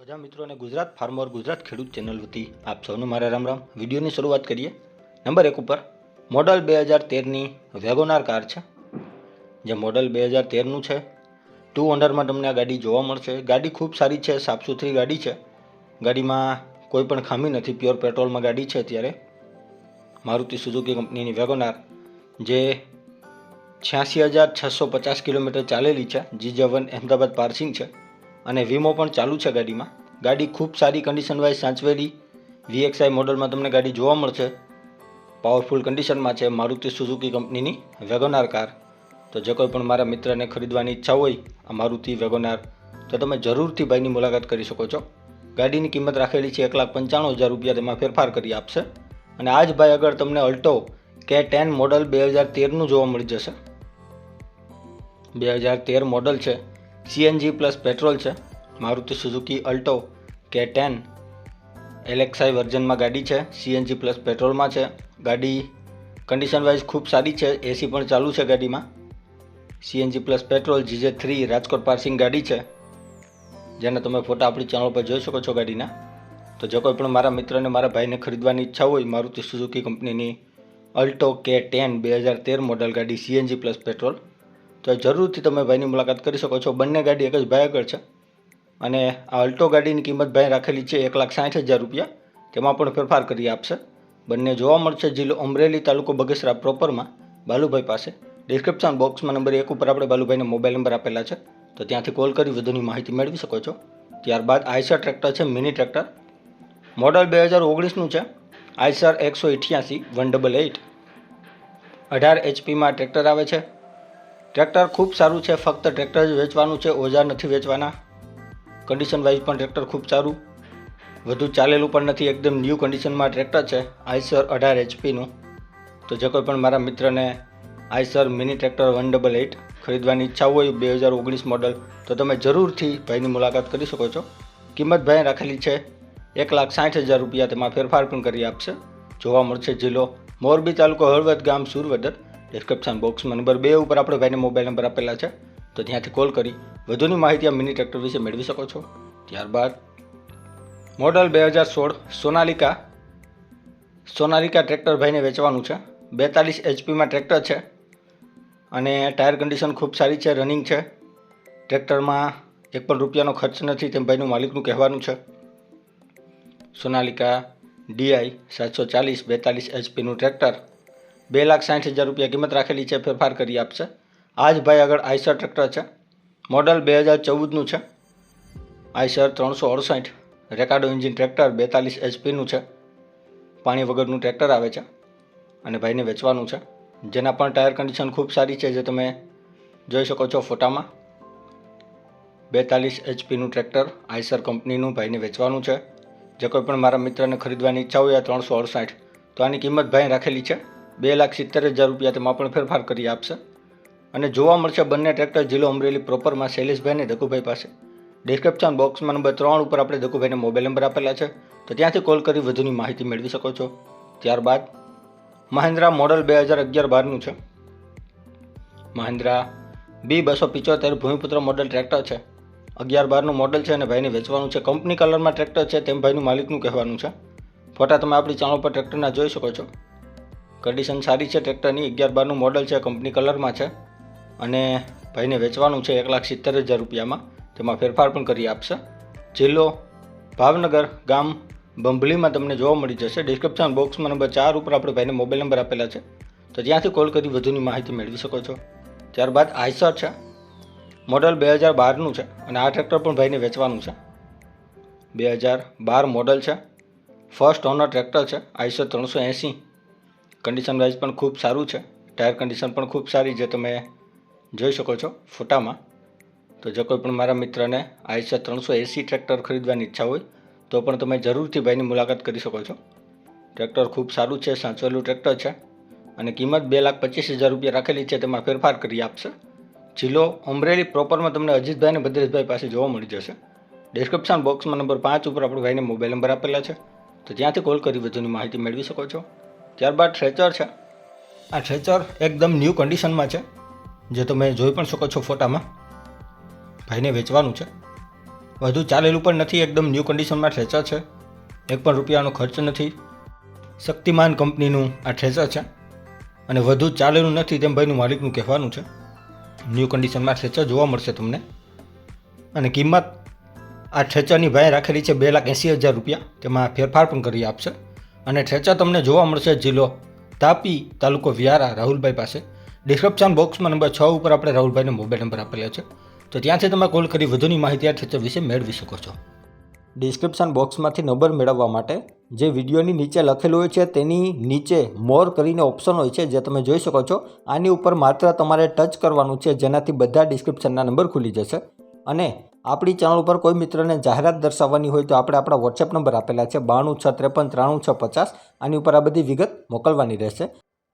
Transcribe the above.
બધા મિત્રોને ગુજરાત ફાર્મર ગુજરાત ખેડૂત ચેનલ વતી આપ સૌને મારા રામ રામ. વિડીયોની શરૂઆત કરીએ. નંબર એક ઉપર, મોડલ બે હજાર તેરની વેગોનાર કાર છે. જે મોડલ બે હજાર તેરનું છે. ટુ ઓનરમાં તમને આ ગાડી જોવા મળશે. ગાડી ખૂબ સારી છે સાફ સુથરી ગાડી છે. ગાડીમાં કોઈ પણ ખામી નથી. પ્યોર પેટ્રોલમાં ગાડી છે અત્યારે. મારુતિ સુઝુકી કંપનીની વેગોનાર, જે છ્યાસી હજાર છસો પચાસ કિલોમીટર ચાલેલી છે. જીજવન અહેમદાબાદ પાર્સિંગ છે. અને વીમો પણ ચાલુ છે ગાડીમાં. ગાડી ખૂબ સારી કન્ડિશન વાઇઝ સાચવેલી. વીએક્સઆઈ મોડલમાં તમને ગાડી જોવા મળશે. પાવરફુલ કન્ડિશનમાં છે મારુતિ સુઝુકી કંપનીની વેગોનાર કાર. તો જે કોઈ પણ મારા મિત્રને ખરીદવાની ઈચ્છા હોય આ મારુતિ વેગોનાર, તો તમે જરૂરથી ભાઈની મુલાકાત કરી શકો છો. ગાડીની કિંમત રાખેલી છે એક લાખ પંચાણું હજાર રૂપિયા. તેમાં ફેરફાર કરી આપશે. અને આ જ ભાઈ આગળ તમને અલ્ટો કે ટેન મોડલ બે હજાર તેરનું જોવા મળી જશે. બે હજાર તેર મોડલ છે. સીએનજી પ્લસ પેટ્રોલ છે. Maruti Suzuki Alto K ten LXI વર્ઝનમાં ગાડી છે, સીએનજી પ્લસ પેટ્રોલમાં છે. ગાડી કન્ડિશન વાઇઝ ખૂબ સારી છે, એસી પણ ચાલુ છે ગાડીમાં. CNG plus petrol, GJ three, Rajkot passing ગાડી છે. જેના તમે ફોટા આપણી ચેનલ પર જોઈ શકો છો ગાડીના. તો જો કોઈ પણ મારા મિત્રને મારા ભાઈને ખરીદવાની ઈચ્છા હોય, મારુતિ સુઝુકી કંપનીની અલ્ટો કે ટેન બે હજાર તેર મોડલ ગાડી સીએનજી પ્લસ પેટ્રોલ. તો જરૂરથી તમે ભાઈની મુલાકાત કરી શકો છો. બંને ગાડી એક જ ભાઈ આગળ છે. અને આ અલ્ટો ગાડીની કિંમત ભાઈ રાખેલી છે એક લાખ સાઠ હજાર રૂપિયા. તેમાં પણ ફેરફાર કરી આપશે. બંને જોવા મળશે જિલ્લો અમરેલી તાલુકો બગસરા પ્રોપરમાં. બાલુભાઈ પાસે. ડિસ્ક્રિપ્શન બોક્સમાં નંબર એક ઉપર આપણે બાલુભાઈને મોબાઈલ નંબર આપેલા છે. તો ત્યાંથી કોલ કરી વધુની માહિતી મેળવી શકો છો. ત્યારબાદ આઈસર ટ્રેક્ટર છે, મિની ટ્રેક્ટર. મોડલ બે હજાર ઓગણીસનું છે. આઈસર એકસો અઠ્યાસી વન ડબલ એઇટ. અઢાર એચપીમાં ટ્રેક્ટર આવે છે. ટ્રેક્ટર ખૂબ સારું છે, ફક્ત ટ્રેક્ટર જ વેચવાનું છે, ઓજાર નથી વેચવાના. કન્ડિશન વાઇઝ પણ ટ્રેક્ટર ખૂબ સારું. વધુ ચાલેલું પણ નથી, એકદમ ન્યૂ કન્ડિશનમાં ટ્રેક્ટર છે, આઈસર અઢાર એચપીનું તો જે કોઈ પણ મારા મિત્રને Eicher mini tractor one double eight ખરીદવાની ઈચ્છા હોય, બે હજાર ઓગણીસ મોડલ તો તમે જરૂરથી ભાઈની મુલાકાત કરી શકો છો. કિંમત ભાઈ રાખેલી છે, એક લાખ સાઠ હજાર રૂપિયા તેમાં ફેરફાર પણ કરી આપશે. જોવા મળશે જિલ્લો મોરબી તાલુકો હળવદ ગામ સુરવદર. ડિસ્ક્રિપ્શન બોક્સમાં નંબર બે ઉપર આપણે ભાઈને મોબાઈલ નંબર આપેલા છે. તો ત્યાંથી કોલ કરી વધુની માહિતી આ મિની ટ્રેક્ટર વિશે મેળવી શકો છો. ત્યારબાદ મોડલ બે હજાર સોળ સોનાલિકા સોનાલિકા ટ્રેક્ટર ભાઈને વેચવાનું છે. બેતાલીસ એચપીમાં ટ્રેક્ટર છે અને ટાયર કન્ડિશન ખૂબ સારી છે, રનિંગ છે. ટ્રેક્ટરમાં એક પણ રૂપિયાનો ખર્ચ નથી તેમ ભાઈનું માલિકનું કહેવાનું છે. સોનાલિકા ડીઆઈ સાતસો ચાલીસ બેતાલીસ એચપીનું ટ્રેક્ટર બે લાખ સાઠ હજાર રૂપિયા કિંમત રાખેલી છે, ફેરફાર કરી આપશે. આ જ ભાઈ આગળ આઈસર ટ્રેક્ટર છે. મોડલ બે હજાર ચૌદનું છે. આઈસર ત્રણસો અડસઠ. રેકાર્ડો એન્જિન ટ્રેક્ટર બેતાલીસ એચપીનું છે. પાણી વગરનું ટ્રેક્ટર આવે છે. અને ભાઈને વેચવાનું છે. જેના પણ ટાયર કન્ડિશન ખૂબ સારી છે, જે તમે જોઈ શકો છો ફોટામાં. બેતાલીસ એચપીનું ટ્રેક્ટર આઈસર કંપનીનું ભાઈને વેચવાનું છે. જે કોઈ પણ મારા મિત્રને ખરીદવાની ઈચ્છા હોય ત્રણસો અડસઠ, તો આની કિંમત ભાઈ રાખેલી છે. બે લાખ સિત્તેર હજાર રૂપિયા તેમાં પણ ફેરફાર કરી આપશે. અને જોવા મળશે બંને ટ્રેક્ટર જિલ્લો અમરેલી પ્રોપરમાં શૈલેષભાઈને ધકુભાઈ પાસે. ડિસ્ક્રિપ્શન બોક્સમાં નંબર ત્રણ ઉપર આપણે ધકુભાઈને મોબાઈલ નંબર આપેલા છે. તો ત્યાંથી કોલ કરી વધુની માહિતી મેળવી શકો છો. ત્યારબાદ, મહિન્દ્રા મોડલ બે હજાર અગિયાર બારનું છે. મહિન્દ્રા બી બસો પિચોતેર ભૂમિપુત્ર મોડલ ટ્રેક્ટર છે. અગિયાર બારનું મોડલ છે અને ભાઈને વેચવાનું છે. કંપની કલરમાં ટ્રેક્ટર છે તેમ ભાઈનું માલિકનું કહેવાનું છે. ફોટા તમે આપણી ચાણો પર ટ્રેક્ટરના જોઈ શકો છો. કન્ડિશન સારી છે ટ્રેક્ટરની અગિયાર બારનું મોડલ છે કંપની કલરમાં છે. અને ભાઈને વેચવાનું છે એક લાખ સિત્તેર હજાર રૂપિયામાં, તેમાં ફેરફાર પણ કરી આપશે. જિલ્લો ભાવનગર ગામ બંભલીમાં તમને જોવા મળી જશે. ડિસ્ક્રિપ્શન બોક્સમાં નંબર ચાર ઉપર આપણે ભાઈને મોબાઈલ નંબર આપેલા છે. તો ત્યાંથી કોલ કરી વધુની માહિતી મેળવી શકો છો. ત્યારબાદ આઈસર છે. મોડલ બે હજાર બારનું છે અને આ ટ્રેક્ટર પણ ભાઈને વેચવાનું છે. બે હજાર બાર મોડલ છે. ફર્સ્ટ ઓનર ટ્રેક્ટર છે, આઈસર ત્રણસો એંસી. કન્ડિશન વાઇઝ પણ ખૂબ સારું છે. ટાયર કન્ડિશન પણ ખૂબ સારી જે તમે જોઈ શકો છો, ફોટામાં. તો જો કોઈ પણ મારા મિત્રને આઈસર ત્રણસો એંસી ટ્રેક્ટર ખરીદવાની ઈચ્છા હોય, તો પણ તમે જરૂરથી ભાઈની મુલાકાત કરી શકો છો. ટ્રેક્ટર ખૂબ સારું છે, સાચવેલું ટ્રેક્ટર છે અને કિંમત બે લાખ પચીસ હજાર રૂપિયા રાખેલી છે, તેમાં ફેરફાર કરી આપશે જિલ્લો અમરેલી પ્રોપરમાં તમને અજીતભાઈ અને ભદ્રેશભાઈ પાસે જોવા મળી જશે. ડિસ્ક્રિપ્શન બોક્સમાં નંબર પાંચ ઉપર આપણે ભાઈને મોબાઈલ નંબર આપેલા છે. તો ત્યાંથી કોલ કરી વધુની માહિતી મેળવી શકો છો. ત્યારબાદ ટ્રેચર છે. આ ટ્રેચર એકદમ ન્યૂ કન્ડિશનમાં છે. જે તમે જોઈ પણ શકો છો ફોટામાં. ભાઈને વેચવાનું છે. વધુ ચાલેલું પણ નથી, એકદમ ન્યૂ કન્ડિશનમાં ટ્રેચર છે. એક પણ રૂપિયાનો ખર્ચ નથી. શક્તિમાન કંપનીનું આ ટ્રેચર છે. અને વધુ ચાલેલું નથી તેમ ભાઈનું માલિકનું કહેવાનું છે. ન્યૂ કન્ડિશનમાં ટ્રેચર જોવા મળશે તમને. અને કિંમત આ ટ્રેચરની ભાઈ રાખેલી છે બે લાખ એંસી હજાર રૂપિયા. તેમાં ફેરફાર પણ કરી આપશે. અને ટ્રેચર તમને જોવા મળશે જિલ્લો તાપી તાલુકો વ્યારા રાહુલભાઈ પાસે. ડિસ્ક્રિપ્શન બોક્સમાં નંબર છ ઉપર આપણે રાહુલભાઈનો મોબાઈલ નંબર આપેલો છે. તો ત્યાંથી તમે કોલ કરી વધુની માહિતી આ ક્ષેત્ર વિશે મેળવી શકો છો. ડિસ્ક્રિપ્શન બોક્સમાંથી નંબર મેળવવા માટે જે વિડીયોની નીચે લખેલું હોય છે તેની નીચે મોર કરીને ઓપ્શન હોય છે જે તમે જોઈ શકો છો. આની ઉપર માત્ર તમારે ટચ કરવાનું છે જેનાથી બધા ડિસ્ક્રિપ્શનના નંબર ખુલી જશે. અને આપણી ચેનલ ઉપર કોઈ મિત્રને જાહેરાત દર્શાવવાની હોય તો આપણે આપણા વોટ્સએપ નંબર આપેલા છે બાણું છ ત્રેપન ત્રાણું છ પચાસ. આની ઉપર આ બધી વિગત મોકલવાની રહેશે.